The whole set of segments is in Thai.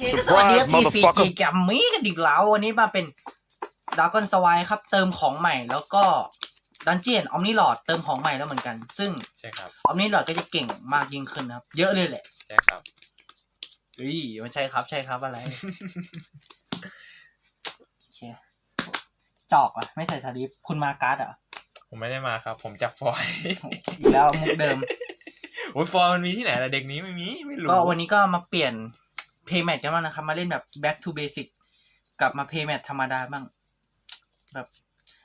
เคก็สวัสดีครับ Surprise, ทีซี motherfucker จีแกมมี่กันอีกแล้ววันนี้มาเป็นด r กอนสวายครับ เติมของใหม่แล้วก็ดันเจียนออมนิลอดเติมของใหม่แล้วเหมือนกัน ซึ่งใช่ครับ ออมนิลอดก็จะเก่งมากยิ่งขึ้นนะครับ เยอะเลยแหละใช่ครับ เฮ้ยไม่ใช่ครับใช่ครับอะไร เชียจอกอะ ไม่ใส่สลิปคุณมาการ์ดอะผมไม่ได้มาครับ ผมจับฟอยอีกแล้วมุกเดิม โอ้ยฟอยมันมีที่ไหนล่ะเด็กนี้ไม่มี ไม่รู้ก็วันนี้ก็มาเปลี่ยน เพย์แมทกันบ้างนะครับ มาเล่นแบบ back to basic กลับมาเพย์แมทธรรมดาบ้าง แบบ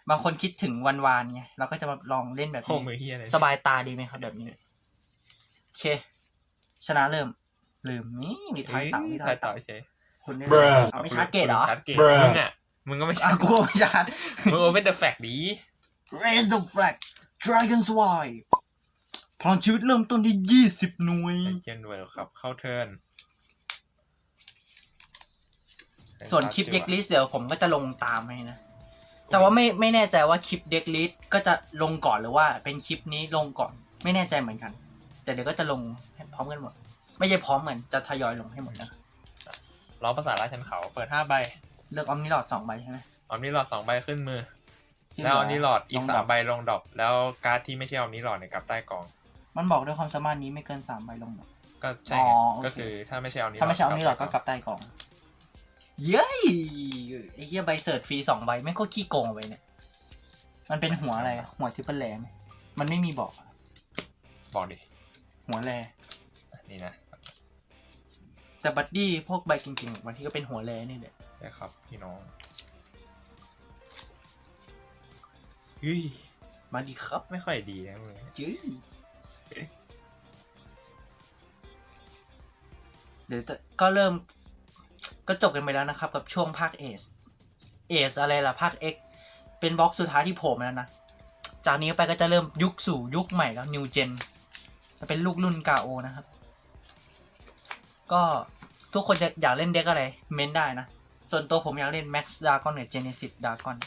บางคนคิดถึงวันวานไงเราก็จะมาลองเล่นแบบโอ้นี้มือเฮียอะไรสบายตาดีไหมครับ แบบนี้โอเค ชนะเริ่ม ลืมนี่มีทอยเต่ามีทถ่าอยยต่อเต่าเฉยคุณได้ Bruh เอาไม่ชาร์จเกตเหรอชาร์จเกต Bruh มึงอะมึงก็ไม่ชาอะร์จกูไม่ชาร์จมึงโอเ n นเดอะแฟกดี Raise the flag Dragon Swipe พลังชีวิตเริ่มต้นที่ยี่สิบหน่วยเจนเวิร์ครับ เข้าเทิร์น ส่วนคลิปเด็กลิสเดี๋ยวผมก็จะลงตามให้นะ แต่ว่าไม่ไม่แน่ใจว่าคลิปเด็กลิสก็จะลงก่อนหรือว่าเป็นคลิปนี้ลงก่อน ไม่แน่ใจเหมือนกัน แต่เดี๋ยวก็จะลงให้พร้อมกันหมด ไม่ใช่พร้อมเหมือนจะทยอยลงให้หมดนะร้องภาษาราชันเขาเปิดห้าใบ เลือกออมนิลอดสองใบใช่ไหมออมนิลอดสองใบขึ้นมือที่แล้วเหออมนิลอดอีลกงสาดมอกใบลงดรอปแล้วการ์ดที่ไม่ใช่ออมนิลอดเนี่ยกลับใต้กอง มันบอกด้วยความสามารถนี้ไม่เกินสามใบลงดอกก็ใช่อ๋ไงอโอเคก็คือถ้าไม่ใช่ออมนิลอดถ้าไม่ใช่ออมนิลอดก็กลับใต้กล่อง เย้ยไอ้เหี้ยใบเสิร์ชฟรีสองใบไม่งก็ขี้โกงไปเนี่ย มันเป็นหัวอะไรอะหัวทิปเปิลแลไหมมันไม่มีบอกอะบอกดิหัวแล นี่นะแต่บัดดี้พวกใบเก่งๆบางทีก็เป็นหัวแลนี่แหละใช่ครับพี่น้องเฮ้ยมาดีครับไม่ค่อยดีนะมึงจื้อเดี๋ยวจะก็เริ่ม ก็จบกันไปแล้วนะครับ กับช่วงภาคเอสเอสอะไรล่ะภาคเอ็กเป็นบล็อกสุดท้ายที่โผล่มาแล้วนะ จากนี้ไปก็จะเริ่มยุคสู่ยุคใหม่แล้วนิวเจนจะเป็นลูกรุ่นกาโอนะครับ ก็ทุกคนจะอยากเล่นเด็กอะไร เม้นได้นะ ส่วนตัวผมอยากเล่น Max Dragon หรือ Genesis Dragon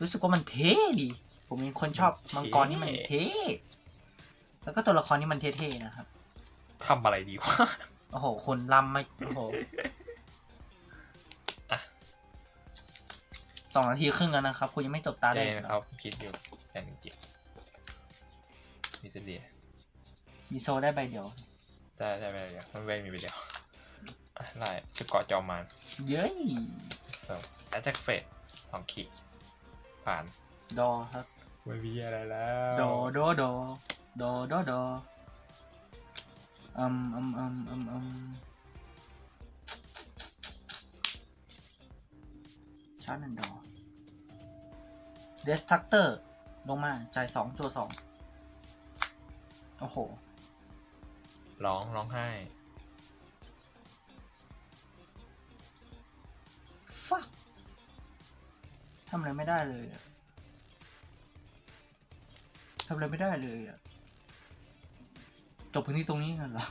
รู้สึกว่ามันเท่ดี ผมเป็นคนชอบมังกรนี่มันเท่ แล้วก็ตัวละครนี่มันเท่ๆนะครับทำอะไรดีวะ โอ้โหคุณลำไม่โอ้โห สองนาทีครึ่งแล้วนะครับ คุณยังไม่จบตาใจได้นะครับ คิดอยู่อย่างหนึ่งจิตมิสเดียมีโซได้ใบเดียว ได้ได้ไปเดียวมันไม่มีไปเดียวอะไล่ชุดเกาะจอมมานเย้ยโซแอตแทกเฟสสองขีดผ่านดอครับ ไม่มีอะไรแล้วโดโดโดโดโดโดอืมอืมอืมอืมอืม ชาร์จหนึ่งดอเดสทักเตอร์ลงมาจ่ายสองจัวสองโอ้โห ร้องร้องไห้ ฟักทำอะไรไม่ได้เลยอะทำอะไรไม่ได้เลยอะจบพื้นที่ตรงนี้งั้นเหรอ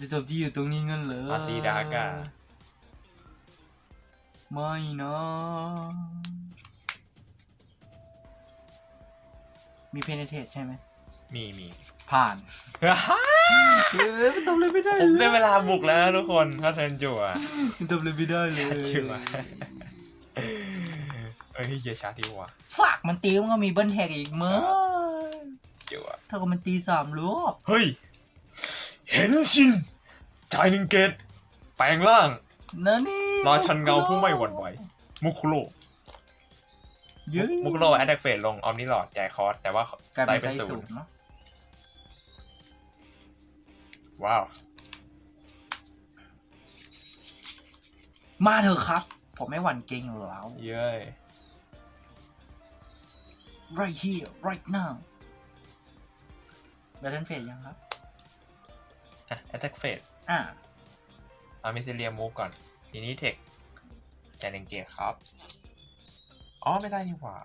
จะจบที่อยู่ตรงนี้งั้นเหรออาซีดากา ไม่นะมีเพนเทสใช่ไหม มีมีผ่านเออมันทำอะไรไม่ได้ผมเลได้ยเวลาบุกแล้วนะทุกคนถ้าเทิร์นจั่วมันทำอะไรไม่ได้เลยจั่วเอ้ยเยชาที่วะฝากมันตีมันก็มีเบิ้ลแท็กอีกมั้งจั่วเท่ากับมันตีสามรอบเฮ้ย เห็นชินจ่ายหนึ่งเกตแปลงร่างนะนี่ ราชันเงาผู้ไม่หวั่นไหวมุคุโรเยอะมุคุโรแอตแทกเฟสลงออมนิลอดจ่ายคอร์สแต่ว่ากลายได้เป็นไซเป็นส์ศูสูนงย์เนาะว้าว มาเถอะครับ ผมไม่หวั่นเกรงอยู่แล้ว เย้ย right here right now เบลเลนเฟสยังครับอะแอตแทกเฟสอ่าเอามิสเลียมูฟก่อน ทีนี้เทค จ่ายหนึ่งเกตครับ อ๋อ ไม่ได้นี่หว่า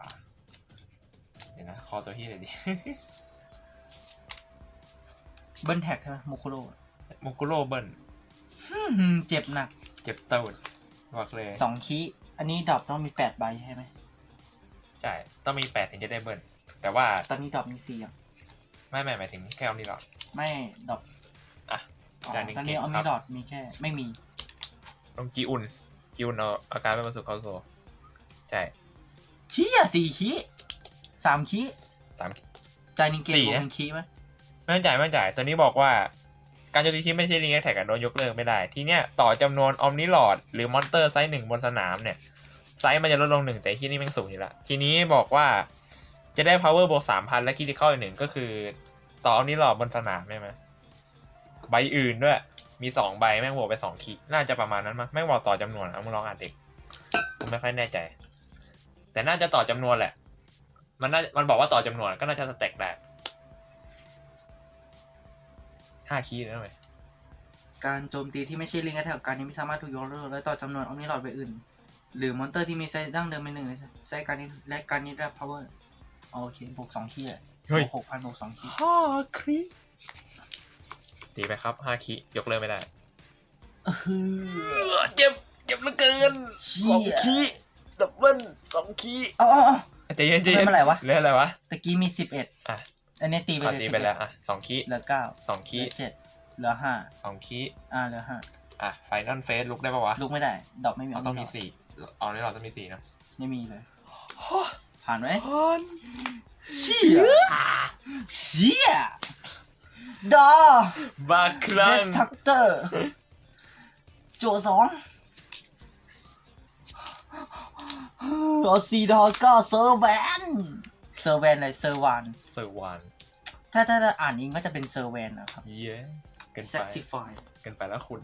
เดี๋ยวนะ คอตัวที่เลยดิ เบิ้ลแท็กใช่ไหมมุคุโรมุกุโรเบิลอืมเจ็บหนักเจ็บตูดบอกเลยสองคีอันนี้ดรอปต้องมีแปดใบใช่ไหมใช่ ต้องมีแปดถึงจะได้เบิลแต่ว่า ตอนนี้ดรอปมีสี่อะไม่ไม่หมายถึงแค่ออมนิลอดไม่ดรอปอะอ๋อจานหนึ่งตอนนี้เกตออมครันิบดอดมีแค่ ไม่มีต้องจีอุ่น จีอุ่นเอาอาการไม่มาสู่เข้าโซใช่ชี้อะสี่ขี้สามขี้สาม จายนิงเกตสี่รวมนะเป็นขี้ไหมไม่จ่ายไม่จ่ายตัวนี้บอกว่า การโจมตีที่ไม่ใช่ลิงแท็กกันโดนยกเลิกไม่ได้ ทีเนี้ยต่อจำนวนออมนิลอดหรือมอนเตอร์ไซส์หนึ่งบนสนามเนี่ย ไซส์มันจะลดลงหนึ่งแต่ที่นี่แม่งสูงอยู่ละทีนี้บอกว่าจะได้ power บวกสามพันและคิดเข้าอีกหนึ่งก็คือ ต่อออมนิลอดบนสนามใช่ไหมใบอื่นด้วย มีสองใบแม่งบวกไปสองขีดน่าจะประมาณนั้นมั้งแม่งบอกต่อจำนวนเอามึงลองอ่านเด็กผมไม่ค่อยแน่ใจ แต่น่าจะต่อจำนวนแหละ มันน่ามันบอกว่าต่อจำนวนก็น่าจะสแต็กได้ห้าคีย์ได้ไหมการโจมตีที่ไม่ใช่ลิงก์แถวการนี้ไม่สามารถถูกยกเลิกและต่อจำนวนออมนิลอดไปอื่น หรือมอนเตอร์ที่มีไซส์ดั้งเดิมเป็นหนึ่งในไซส์การนี้และการนี้ได้ power โอเคบวกสองขี้อะบวกหกพันบวกสองขี้ห้าคี ตีไปครับห้าคีย์ยกเลิกไม่ได้เจ็บเจ็บเหลือเกินเชี่ยคีย์ดับเบิ้ลสองคีย์เอาเอาเอาใจเย็นใจเย็นเรื่องอะไรวะเรื่องอะไรวะตะกี้มีสิบเอ็ดอะอันนี้ตีไปอะเลยตี11ไปแล้วอะสองคีย์เหลือเก้าสองเหคีลืย์อเจ็ดเหลือห้าสองคีย์อ่าเหลือห้าอะไฟนอลเฟสลุกได้ปะวะลุกไม่ได้ดอกไม่มีเราต้องมีเาสี่เอาในเราต้องมีสี่นะไม่มีเลยผ่านไหมฮันเชี่ยเชี่ย ดอบาครั้เดงสทักเตอร์โจสองเอาซีดอก็เซอร์แวนเซอร์แวนอะไรเซอร์วานเซอร์วานถ้าถ้าถ้าอ่านเองก็จะเป็นเซอร์แวนนะครับเย้เกินไป Sexify เกินไปแล้วคุณ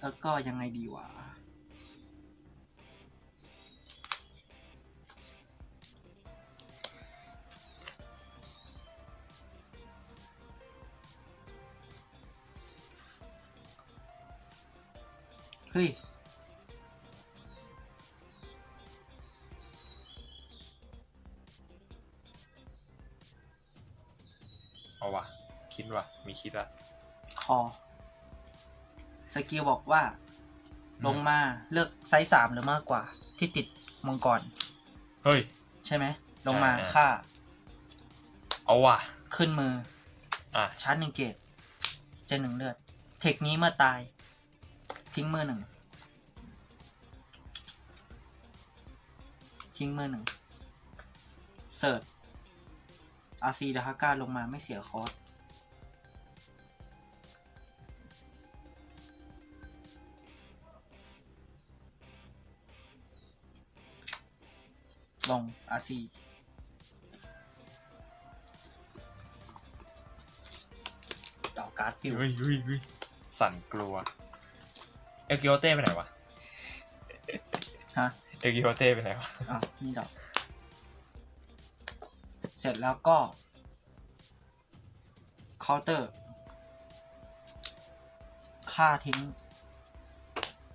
แล้วก็ยังไงดีวะ ฮ้ย เอาวะคิดวะมีคิดละคอ สกิลบอกว่า ลงมาเลือกไซส์สามหรือมากกว่า ที่ติดมังกร เฮ้ย ใช่ไหม ลงมาใช่ค่า เอาวะขึ้นมือ อะชาร์จหนึ่งเกตเจนหนึ่งเลือด เทคนี้เมื่อตาย ทิ้งมือหนึ่งทิ้งมือหนึ่งเสิร์ชอาซีดาฮาก้าลงมาไม่เสียคอร์สลงอาซีต่อการ์ดฟิว เฮ้ยเฮ้ยเฮ้ยสั่นกลัว เอลกิโอเต้ไปไหนวะฮะเอลกิโอเต้ไปไหนวะอะนี่ดอก เสร็จแล้วก็เคาน์เตอร์ค่าทิ้ง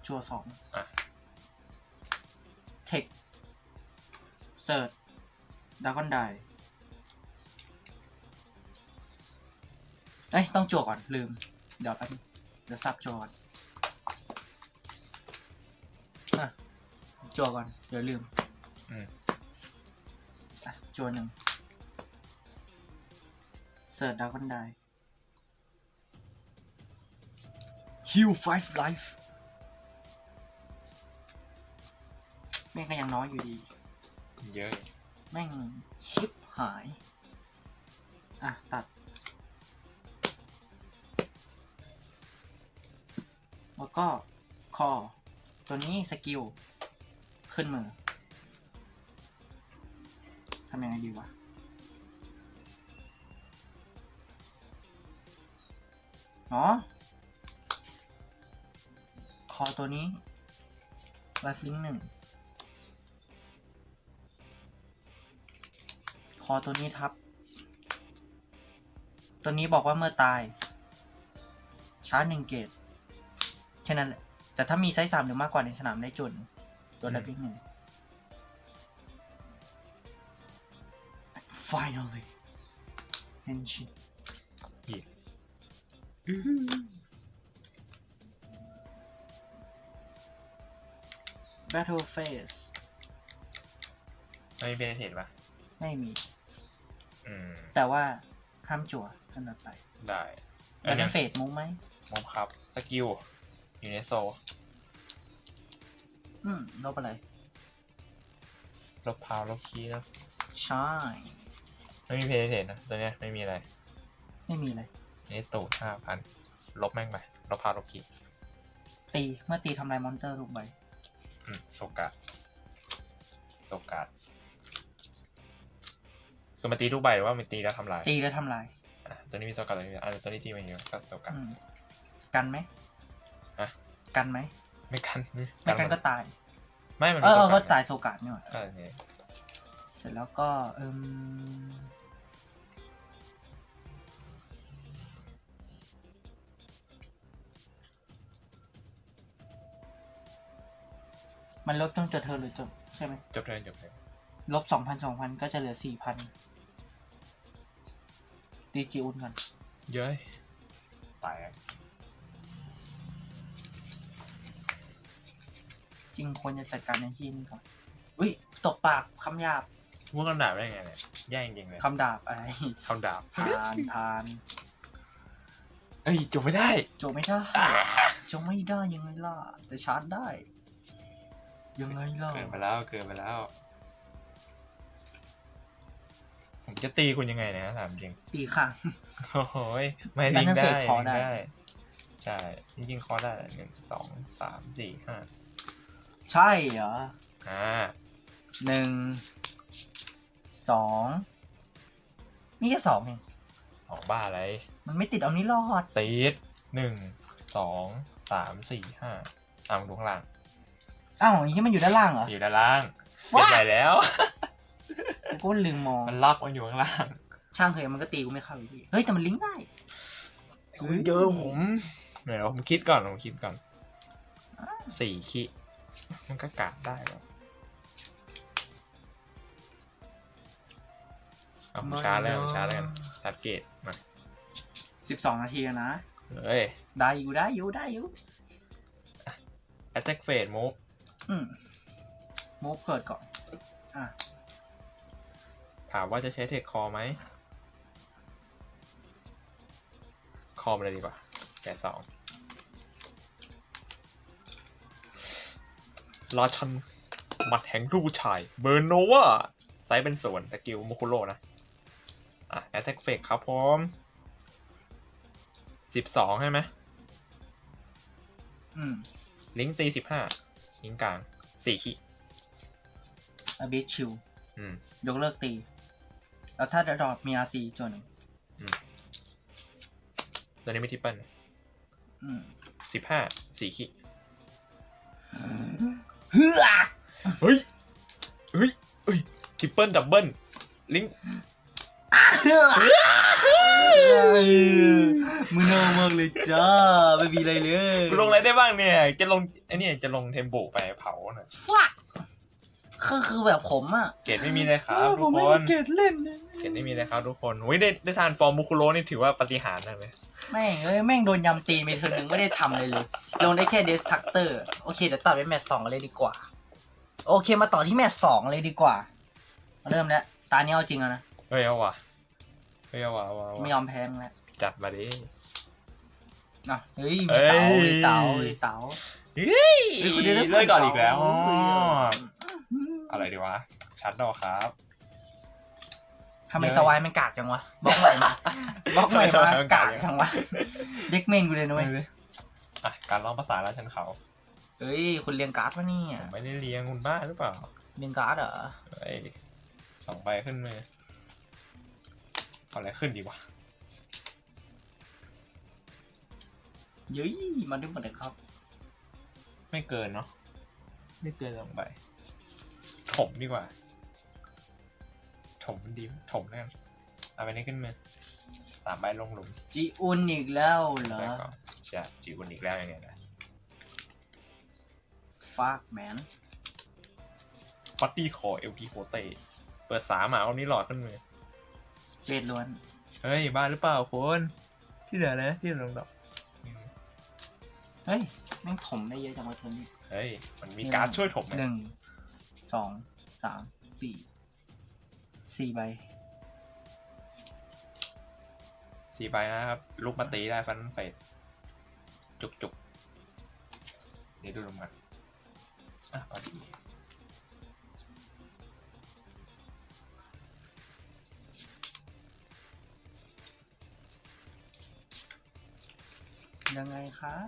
ชัวร์สองอะ เทคเสิร์ชดากอนไดเอ้ย ต้องจั่วก่อนลืม เดี๋ยวแป๊บนึงเดี๋ยวสับจั่วก่อน จั่วก่อนเดี๋ยวลืมอืม อะจวนหนึ่งเสิร์ชดาวกันไดฮิว five life แม่งก็ยังน้อยอยู่ดี เยอะแม่งชิปหาย อะ ตัด แล้วก็คอ ตัวนี้สกิล ขึ้นมือทำยังไงดีวะอ๋อ คอตัวนี้ไลฟ์ลิงหนึ่ง คอตัวนี้ทับ ตัวนี้บอกว่าเมื่อตาย ชาร์จหนึ่งเกตแค่นั้นแหละ แต่ถ้ามีไซส์สามหรือมากกว่าในสนามได้จุน ตัวไลฟ์ลิงหนึ่ง Finally. Henshin. เหี้ย Battle Phase ไม่มีเป็นเทศปะไม่มี อืม แต่ว่าห้ามจั่วท่านต่อไปได้เอแล้อวเนี่เป็ยนเฟดมุ้งไหมมอมครับ สกิล อยู่ในโซ อืมลบอะไร ลบพาวลบคีย์นะ ใช่ ไม่มีเพย์เทนนะ ตัวเนี้ยไม่มีอะไร ไม่มีเลยนี่ตูดห้าพันลบแม่งไป ลบพาวลบคีย์ตี เมื่อตีทำลายมอนเตอร์ทุกใบอืมโซกาโซกาคือมันตีทุกใบหรือว่ามันตีแล้วทำลายตีแล้วทำลายอะตัวนี้มีโซกาตัวนี้มีอะตัวนี้ตีมาเยอะก็โซกาอืมกันไหมอะกันไหม ไม่กันไม่กันก็ตาย ไม่มันเออเออโซก็กาตายโซกาดนี่หว่าเออเนี่ยเสร็จแล้วก็เอิมมันลดต้องจดเธอหรือจบใช่ไหมจบเทิร์นจบเทิร์นลบสองพันสองพันก็จะเหลือสี่พันตีจีอุนกัน เย้ยตาย ริงควรจะจัดการในที่นี้ก่อนอุ้ยตบปากคำหยาบพวกคำดาบได้ไงเนี่ยแย่จริงๆเลยคำดาบอะไรคำดาบพานพานเอ้ยจบไม่ได้โจไม่ได้โจไม่ได้ยังไงล่ะแต่ชาร์จได้ ยังไงล่ะเกินไปแล้วเกินไปแล้ว ผมจะตีคุณยังไงเนะถามจริง ตีข้างโอ้โหยไม่ลิงก์ได้ Benefit คอลิงได้ก์ได้ใช่จริงๆคอได้หนึ่งสองสามสี่ห้า ใช่เหรออ่าหนึ่งสองนี่แค่สองเองสองบ้าอะไร มันไม่ติดเอานี้รอดตีดหนึ่งสองสามสี่ห้าอะมึงดูข้างล่างอ้าวอย่างนี้มันอยู่ด้านล่างเหรออยู่ด้านล่างเก็บไปแล้ว กูก็ลืมมองมันล็อกมันอยู่ข้างล่าง ช่างเถอะมันก็ตีกูไม่เข้าอยู่ดีเฮ้ยแต่มันลิงก์ได้คุณเจอผมเดี๋ยวผมคิดก่อนผมคิดก่อนสี่คิ มันก็กะได้แล้วเอาผมช้าแล้วผมช้าแล้วกันชาร์จเกตมาสิบสองนาทีแล้วนะ เฮ้ยได้อยู่ได้อยู่ได้อยู่ attack phase move อืมมูฟเกิดก่อน อะ ถามว่าจะใช้เทคคอไหม คอมเลยดีกว่าแกะสอง ราชันหมัดแห่งรูปผู้ชาย เบอร์โนวาไซส์เป็นส่วนสกิลมุคุโรนะ อะ attack phase ครับผมสิบสองใช่ไหมอืม ลิงก์ตีสิบห้าลิงก์กลางสี่ขีอบิชิวอืม ยกเลิกตี แล้วถ้าดรอปมีอาซีจวนหนึ่งตัวนี้ไม่ทิปเปิลอืมสิบห้าสี่ขี เฮือเฮ้ยเฮ้ยเฮ้ยทิปเปิลดับเบิลลิงก์เฮือมือเน่ามากเลยจ้าไม่มีอะไรเลยกูลงอะไรได้บ้างเนี่ย จะลงไอ้นี่จะลงเทมโบไปเผาหน่อยว้า คือคือแบบผมอะเกรดไม่มีเลยครับเออทุผกมคไม่นได้เกตเล่นนะเกรดไม่มีเลยครับทุกคนอุ้ยได้ได้ทานฟอร์มมุคุโรนี่ถือว่าปาฏิหารย์นะเลยแม่งเอ้ยแม่งโดนยำตีไปเทิร์นหนึ่งไม่ได้ทำเลยเลยลงได้แค่เดสทักเตอร์โอเคเดี๋ยวต่อไปแมตช์สองเลยดีกว่า โอเคมาต่อที่แมตช์สองเลยดีกว่า เริ่มแล้วตาเนี้ยเอาจริงแล้วนะเฮ้ยเอาว่ะเฮ้ยเอาว่ะเอาว่ะเอาไม่ว่ะยอมแพ้มึงแล้วจัดมาดิอะเฮ้ยมีเต๋าเอ้ยมีเต๋ามีเต๋าเฮ้ยเฮ้ยคุณได้เลือกเลิกก่อนอีกแล้วเต๋า อ๋ออะไรดีวะ ชัดดอกครับทำไมเยอะสวายมันกากจังวะบล็อกใหม่มาบล็อกใหม่ทำไมสวายมามันากกากกจังจังวะเด็กเมนกูเลยนะเว้ยอะการร้องภาษาราชันเขาเฮ้ยคุณเรียงการ์ดปะเนี่ยผมไม่ได้เลี้ยงคุณบ้าหรือเปล่าเรียงการ์ดเหรอเฮ้ยสองใบขึ้นมือเอาอะไรขึ้นดีวะเย้ยมาดูหมดเลยครับ ไม่เกินเนาะไม่เกินสองใบ ถมดีกว่า ถมมันดีถมแล้วกันเอาไปนี่ขึ้นมือสามใบลงหลุมจีอุนอีกแล้วเหรอไปก่อนใช่จิวคนอีกแล้วยังไงนะฟากแมนปัตตี้คอเอลกิโคเตเปิดสามอะเอานี้หลอดขึ้นมือเวทล้วน เฮ้ย บ้าหรือเปล่าคุณที่เหลือนะที่เหลือลงดอก เฮ้ย แม่งถมได้เยอะจังวะเทอร์นี้เฮ้ย มันมีการดช่วยถมไหมหนึ่ง สองสามสี่สี่ใบสี่ใบนะครับ ลูกมาตีได้ฟันเฟดจุกจุกเดี๋ยวดูลงมาอะพอดียังไงครับ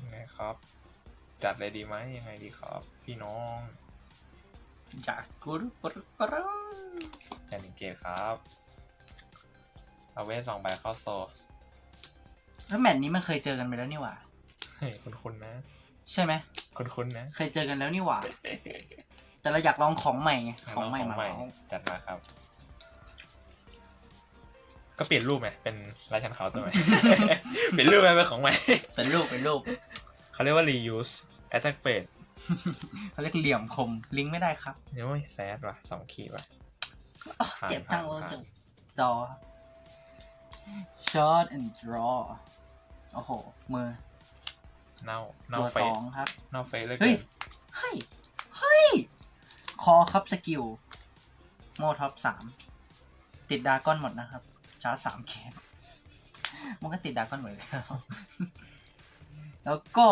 ยังไงครับ จัดเลยดีไหมยังไงดีครับ พี่น้อง จากกุรุปรุปรุแอนนิเกตครับเอาเวทสองใบเข้าโซแล้วแมตช์นี้มันเคยเจอกันไปแล้วนี่หว่า เฮ้ยคุ้นๆนะ ใช่ไหมคุ้นๆนะเคยเจอกันแล้วนี่หว่า แต่เราอยากลองของใหม่ไงของใหม่ขมาใหม่แล้วจัดมาครับ ก็เปลี่ยนรูปไหมเป็นราชันเขาตัวใหม่เปลี่ยนรูปไหมเป็นของใหม่ เป็นรูปเป็นรูปเขาเรียกว่า reuse attack phase เขาเรียกเหลี่ยมคมลิงก์ไม่ได้ครับเนี่ยโอ้ยแซดว่ะสองขีดว่ะอ้าวผ่านเจ็บจังเลยผ่านเจ็บจอ shot and draw โอ้โห มือ เน่าเน่าตัวเฟสสองครับ เน่าเฟสเลยเฮ้เกิยนเฮ้ย เฮ้ย คอครับสกิล โมท็อปสามติดดราก้อนหมดนะครับ ชาร์จสามเกมมันก็ติดดราก้อนหมดแล้ว แล้วก็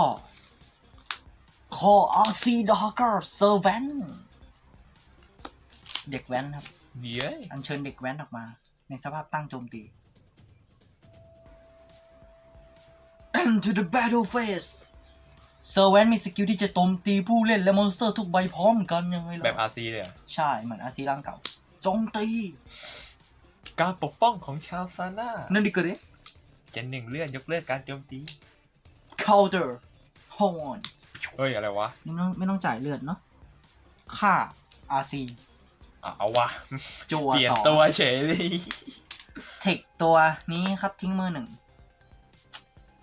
คอ RC Dogger Servant เด็กแว้นครับเดี๋ยวอัญเชิญเด็กแว้นออกมา ในสภาพตั้งโจมตี Enter the battle phase เซอร์แวนมีสกิลที่จะโจมตีผู้เล่นและมอนสเตอร์ทุกใบพร้อมกันยังไงล่ะแบบ RC เลยเหรอใช่ เหมือนอาซีร่างเก่าโจมตี การปกป้องของชาวซาน่านั่นดิกระเดเจนหนึ่งเลื่อนยกเลิกการโจมตี counter hold on เฮ้ยอะไรวะไม่ต้องไม่ต้องจ่ายเลือดเนาะค่า RC อะเอาวะจัวเปลี่ยนสองตัวเฉยเลยเทคตัวนี้ครับทิ้งมือหนึ่ง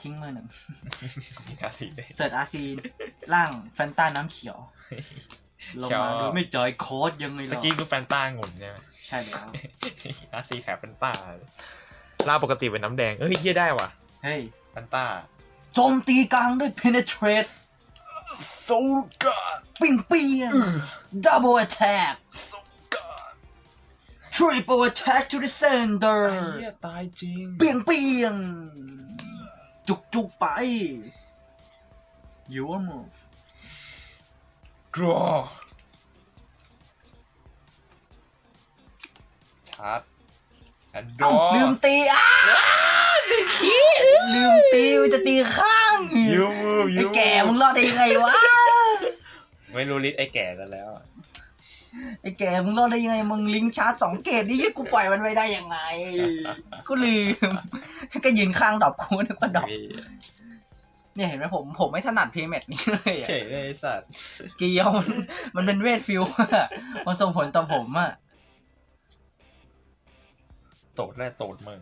ทิ้งมือหนึ่ง RC เลย เสิร์ช RC ล่างแฟนตาน้ำเขียวลงมาชอบโดยไม่จ่ายโค้ดยังไงตะล่ะกี้คือแฟนต้างุ่นใช่ไหมใช่แล้ว RC แขกแฟนต้าล่าปกติเป็นน้ำแดงเอ้ยเยี่ยได้ว่ะเฮ้ย แฟนต้า โจมตีกลางด้วย penetrate โซกาปิ้งเปียง double attack โซกา triple attack to the center ไอ้เหี้ยตายจริง เปียงเปียงจุกจุกไป your move draw ชาร์จแอนดรเอ้าอลืมตีอ้า ลืมตีมันจะตีข้างยูมูฟไอ้แก่มึงรอดได้ยังไงวะไม่รู้ลิสไอ้แก่ซะแล้วไอ้แก่มึงรอดได้ยังไงมึงลิงก์ชาร์จสองเกตนี่กูปล่อยมันไว้ได้ยังไงกูลืมก็ยืนข้างดอกกูนึกว่าดอกเนี่ยเห็นไหมผมผมไม่ถนัดเพย์แมทนี้เลยอะ เฉยเลยไอ้สัตว์เกียวมันมันเป็นเวทฟิลอะมันส่งผลต่อผมอะโตดแรกโตดมึง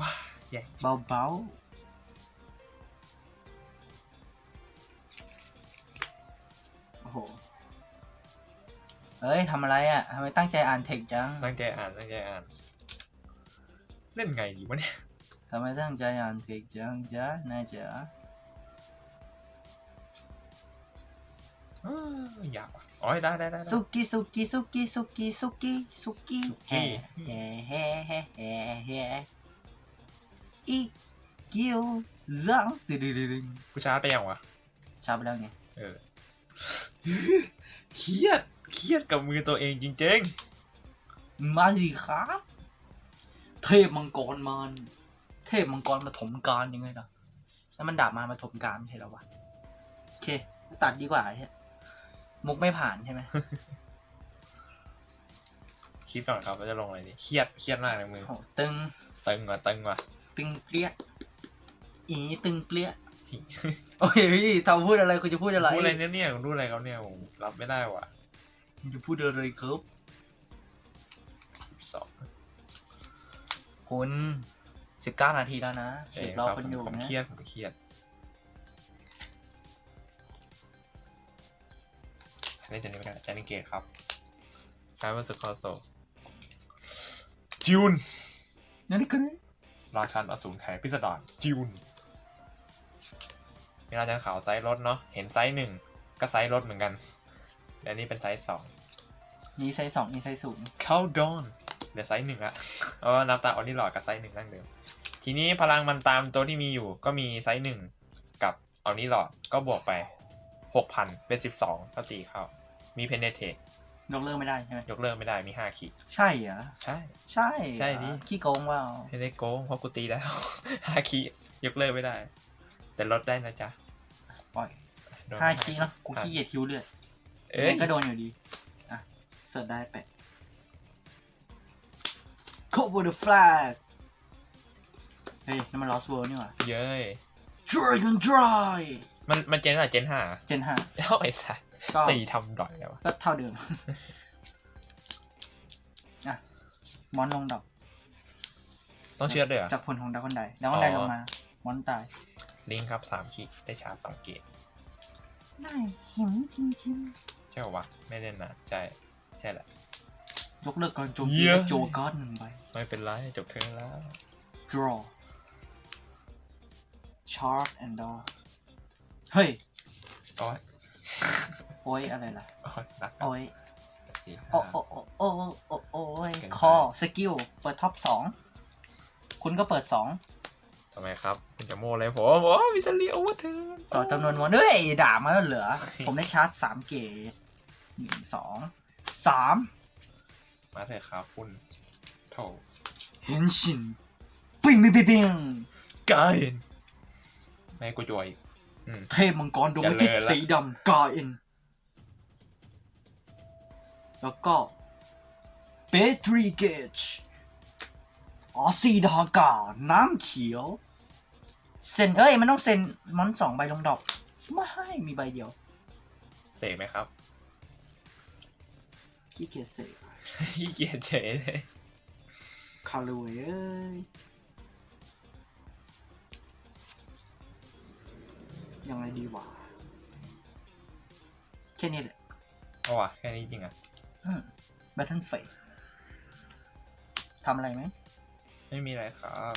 ว้าแย่เบาๆ โอ้โหเฮ้ยทำอะไรอะทำไมตั้งใจอ่านเทคจังตั้งใจอ่านตั้งใจอ่าน เล่นไงดีวะเนี่ยทำไมตั้งใจอ่านเทคจังจ๊ะนายจ๋าเอ้ยอยากว่ะอ๋อได้ได้ได้ได้สุกี้สุกี้สุกี้สุกี้สุกี้สุกี้สุกี้แฮ่แฮ่แฮ่แฮ่แฮ่ อีเกียวซังตึดึดึดึงกูชาร์จไปยังวะชาร์ปแล้วไงเออเครียดเครียดกับมือตัวเองจริงมาสิครับ เทพมังกรมัน เทพมังกรมาถมการยังไงล่ะแล้วมันดาบมามาถมการไม่ใช่แล้ววะโอเค ตัดดีกว่าไอ้เหี้ยมุกไม่ผ่านใช่ไหมๆคิดก่อนครับว่าจะลงอะไรดีเครียดเครียดมากเลยมือโหตึงตึงว่ะตึงว่ะ ตึงเปรี้ยอีตึงเปรี้ยโอ้ยพี่ทำพูดอะไรคุณจะพูดอะไรพูดอะไรเนี่ยเนี่ยผมพูดอะไรเขาเนี่ยผมรับไม่ได้ว่ะคุณจะพูดอะไรครับสองคุณสิบเก้านาทีแล้วนะเอสิบงรอครับคนอยู่ผมนะเครียดผมเครียดเล่นจนนี้ไม่ได้จานิเกตครับการว่าสกอร์โซจิวน์นั่นนี่คือ ราชันอสูรแห่พิสดารจิวน์มีราชันขาวไซส์รถเนาะเห็นไซส์หนึ่งก็ไซส์รถเหมือนกันแต่อันนี้เป็นไซส์สองนี่ไซส์สองนี่ไซส์ศูนย์เข้าดอนเหลือไซส์หนึ่งละเพราะว่านับตามออนิหลอดกับไซส์หนึ่งนั่งเดิมทีนี้พลังมันตามตัวที่มีอยู่ก็มีไซส์หนึ่งกับออนิหลอดก็บวกไปหกพันเป็นสิบสองก็ตีเข้ามีเพนเนเท ยกเลิกไม่ได้ใช่ไหมยกเลิกไม่ได้มีห้าขีดใช่เหรอใช่ ใช่ใช่ดิขี้โกงว่าไม่ได้โกงเพราะกูตีแล้ว ห้าขีดยกเลิกไม่ได้ แต่ลดได้นะจ๊ะปล่อยโดนห้าคีเนาะกูขี้เกียจทิวเลือดเอ้ย ก็โดนอยู่ดี อะ เสิร์ชได้แปะ Cover the flag เฮ้ยนั่นมัน Lost World นี่หว่า เย้ย Dragon Dry มันมันเจนอะไรเจนห้าเจนห้าแล้วไอ้สัส ก็ตีทำดอยแล้ววะก็เท่าเดิมอะมอนลงดอก ต้องเชื่อด้วยเหรอจากผลของดาวคนใดดาวคนใดอ๋อลงมา มอนตาย ลิงก์ครับสามขีดได้ชาร์จสองเกตน่าหิวจริงใช่ปะวะไม่เล่นนะใช่ใช่แหละๆยกเลิกการโจมตีเหี้ยและโจการ์ดหนึ่งใบไม่เป็นไรจบเทิร์นแล้ว draw charge and draw เฮ้ยโอ้ยโอ้ยอะไรล่ะโอ้ยรักโอ้ยสี่โอ้ห้าโอ้โอ้โอ้โอ้โอ้ยเกินไปคอสกิลเปิดท็อปสองคุณก็เปิดสองทำไมครับคุณจะโม่อะไรผมโอ้วิสลีโอเวอร์เทิร์นต่อจำนวนวันเฮ้ยด่ามาแล้วเหลือ ผมได้ชาร์จสามเกตหนึ่งสองสามมาเถอะครับคุณโถเฮนชินปิ้งปิ้งปิ้งปิ้งกายไม่ให้กูจวยอีกอืมเทพมังกรดวงอย่าอาทิตย์เลยละสีดำกาเอ็น แล้วก็เบตรีเกจออซีดากา น้ำเขียว เซ็นเอ้ย มันต้องเซ็นมอนสองใบลงดอก ไม่ให้มีใบเดียว เสกไหมครับ ขี้เกียจเสกขี้เกียจเฉยเลยคาร์ลเวยเอ้ย ยังไงดีวะ แค่นี้แหละ เอาวะแค่นี้จริงอะ แบทเทิลเฟสทำอะไรไหม ไม่มีอะไรครับ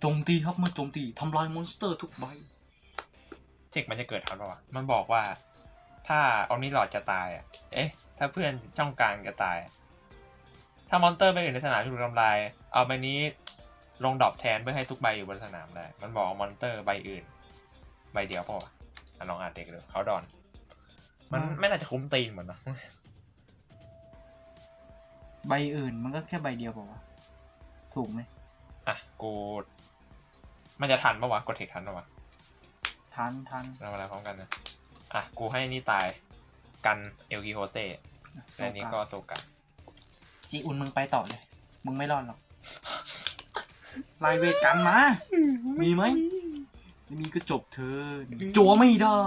โจมตีครับเมื่อโจมตีทำลายมอนสเตอร์ทุกใบ เช็คมันจะเกิดทันปะวะมันบอกว่า ถ้าออมนิหลอดจะตายอะเอ๊ะ ถ้าเพื่อนช่องกลางจะตายอะถ้ามอนเตอร์ใบอื่นในสนามถูกทำลาย เอาใบนี้ลงดรอปแทนเพื่อให้ทุกใบอยู่บนสนามได้ มันบอกว่ามอนเตอร์ใบอื่น ใบเดียวปะวะอะลองอ่านเด็กดูเขาดอน มันไม่น่าจะคุ้มตีนเหมือนนะ ใบอื่นมันก็แค่ใบเดียวเปล่าวะถูกไหมอะกู มันจะทันปะวะกดเทคทันปะวะทันทันเราอะไรพร้อมกันนะอะกูให้นี่ตายกันเอลกิโฮเต้โซและนี่ก็กาโซกันจีอุนมึงไปต่อเลย มึงไม่รอดหรอกลายเวทกันมา มีไหมไม่มีก็จบเธอจัวไม่ได้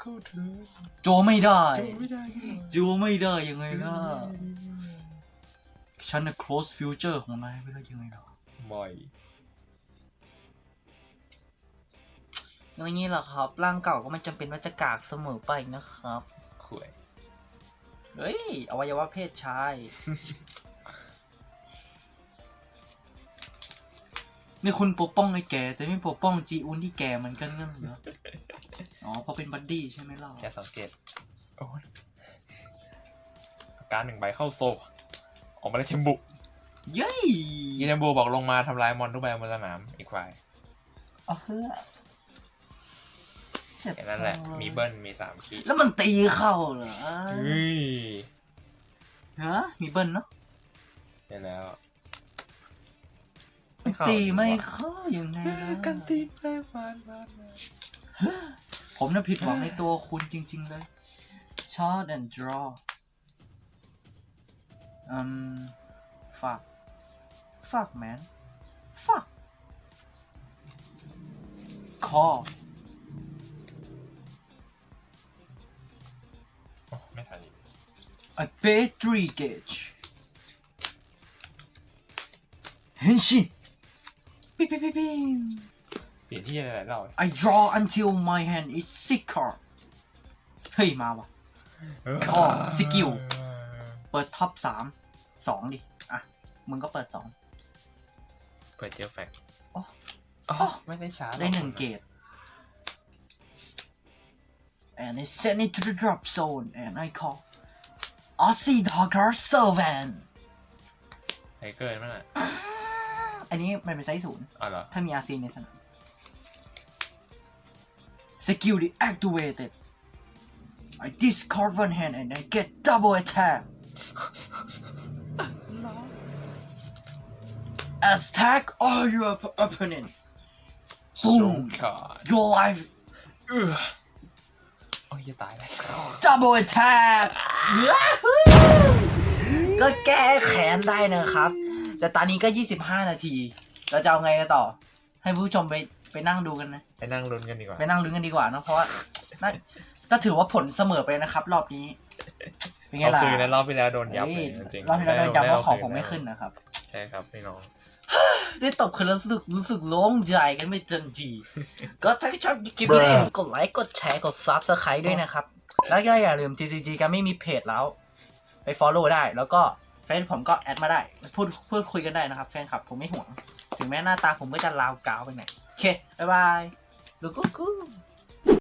เข้าเถิดจัวไม่ได้ไม่ได้จัวไม่ได้ยังไงล่ะ ฉันน่ะ close future ของนายไปแล้วยังไงล่ะบ่อยอย่างนี้แหละครับ ร่างเก่าก็ไม่จำเป็นว่าจะกากเสมอไปนะครับ ข่วยเฮ้ย อวัยวะเพศชาย นี่คุณปกป้องไอ้แกแต่ไม่ปกป้องจีอุนที่แกเหมือนกันงั้นเหรอ อ๋อเพราะเป็นบัดดี้ใช่ไหมล่ะแค่สังเกตโอ้ยการหนึ่งใบเข้าโซ ออกมาได้เทมบุเย้ยยีเทมบุบอกลงมาทำลายมอนทุกใบบนสนามอีกฝ่ายเอาเฮ้อเจ็บแค่นั้นแหละ จังยมีเบิ้ลมีสามขีดแล้วมันตีเข้าเหรอเฮ้ยฮะมีเบิ้ลเนาะได้แล้วมันตีไม่เข้ายังไงล่ะกันตีแม่ฟานฟาน ผมน่ะผิดหวังในตัวคุณจริง ๆ เลย shot and draw อืม fuck fuck man fuck call โอ้ไม่ทันอีก I pay three gauge 変身ปิ๊งปิ๊งปิ๊งปิ๊งเปลี่ ยนที่อะไรเรา I draw until my hand is sick card เฮ้ย มาว่ะอ๋อสกิล เปิดท็อปสามสองดิ อะ มึงก็เปิดสอง เปิดเจลแฟกอ๋ออ๋อ๋ออไม่ได้ชาร์จได้หนึ่งเกต and I send it to the drop zone and I call Aussie Dogger Servant ไทเกอร์นั่นแหละอันนี้มันเป็นไซส์ศูนย์อ๋อเหรอ ถ้ามีอาซีในสนาม Skill deactivated I discard one hand and I get double attack Attack all your op- opponents โซ Boom คาร์ด Your life เออโอ้ยจะตายแล้ว double attack ก็แก้แค้นได้นะครับ แต่ตอนนี้ก็ 25 นาที เราจะเอาไงกันต่อ ให้ผู้ชมไป ไปนั่งดูกันนะ ไปนั่งลุ้นกันดีกว่า ไปนั่งลุ้นกันดีกว่าเนอะเพราะว่าน่าก็ถือว่าผลเสมอไปนะครับ รอบนี้ เป็นไงเอาล่ะคืนแล้วรอบที่แล้วโดนยับเฮ้เลยยจริงๆรอบที่แล้วเราจำว่าของผมไม่ด้ขึ้นนะครับ ใช่ครับพี่น้อง ได้ตบคืนแล้วรู้สึกรู้สึกโล่งใจกันไม่จันที ก็ถ้าชอบคลิปนี้อย่าลืมกดไลค์ กดแชร์ กดซับสไครต์ด้วยนะครับ แล้วก็อย่าลืม TCG กันไม่มีเพจแล้ว ไป follow ได้ แล้วก็แฟนผมก็แอดมาได้ พูดพูดคุยกันได้นะครับ แฟนคลับผมไม่ห่วง ถึงแม้หน้าตาผมก็จะลาวกาวไปหน่อยโอ เค บ๊ายบายลูกกุ๊กกุ๊ก